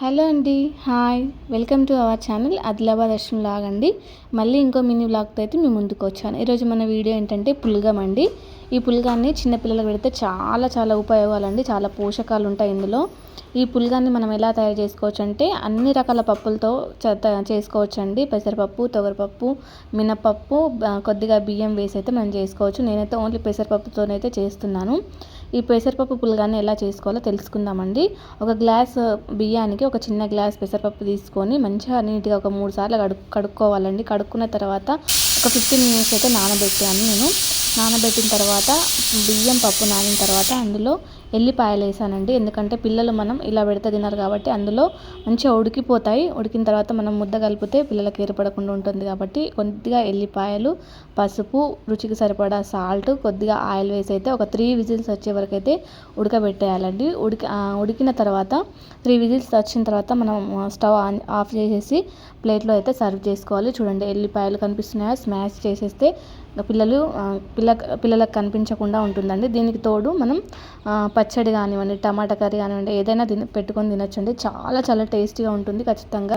Hello అండి hi. Welcome to our channel Adilabad Ashwam vlog అండి. మళ్ళీ ఇంకో మినీ బ్లాగ్తో అయితే మేము ముందుకు వచ్చాను. ఈరోజు మన వీడియో ఏంటంటే పుల్గం అండి. ఈ పుల్గాన్ని చిన్నపిల్లలకు పెడితే చాలా చాలా ఉపయోగాలండి. చాలా పోషకాలు ఉంటాయి ఇందులో. ఈ పుల్గాన్ని మనం ఎలా తయారు చేసుకోవచ్చు అంటే అన్ని రకాల పప్పులతో చేసుకోవచ్చు అండి పెసరపప్పు తొగరపప్పు మినపప్పు కొద్దిగా బియ్యం వేసి అయితే మనం చేసుకోవచ్చు. నేనైతే ఓన్లీ పెసరపప్పుతోనైతే చేస్తున్నాను. ఈ పెసరపప్పు పులగాన్ని ఎలా చేసుకోవాలో తెలుసుకుందామండి. ఒక గ్లాస్ బియ్యానికి ఒక చిన్న గ్లాస్ పెసరపప్పు తీసుకొని మంచిగా నీట్గా ఒక మూడు సార్లు కడు కడుక్కోవాలండి. కడుక్కున్న తర్వాత ఒక ఫిఫ్టీన్ మినిట్స్ అయితే నానబెట్టాను నేను. నానబెట్టిన తర్వాత బియ్యం పప్పు నానిన తర్వాత అందులో ఎల్లిపాయలు వేసానండి. ఎందుకంటే పిల్లలు మనం ఇలా పెడితే తిన్నారు కాబట్టి అందులో మంచిగా ఉడికిపోతాయి. ఉడికిన తర్వాత మనం ముద్ద కలిపితే పిల్లలకి ఏర్పడకుండా ఉంటుంది కాబట్టి కొద్దిగా ఎల్లిపాయలు పసుపు రుచికి సరిపడా సాల్ట్ కొద్దిగా ఆయిల్ వేసి అయితే ఒక త్రీ విజిల్స్ వచ్చే వరకు అయితే ఉడకబెట్టేయాలండి. ఉడికి ఉడికిన తర్వాత త్రీ విజిల్స్ వచ్చిన తర్వాత మనం స్టవ్ ఆన్ ఆఫ్ చేసేసి ప్లేట్లో అయితే సర్వ్ చేసుకోవాలి. చూడండి ఎల్లిపాయలు కనిపిస్తున్నాయా? స్మాష్ చేసేస్తే పిల్లలు పిల్ల పిల్లలకు కనిపించకుండా ఉంటుందండి. దీనికి తోడు మనం పచ్చడి కానివ్వండి టమాటా కర్రీ కానివ్వండి ఏదైనా తిని పెట్టుకొని తినొచ్చండి. చాలా చాలా టేస్టీగా ఉంటుంది ఖచ్చితంగా.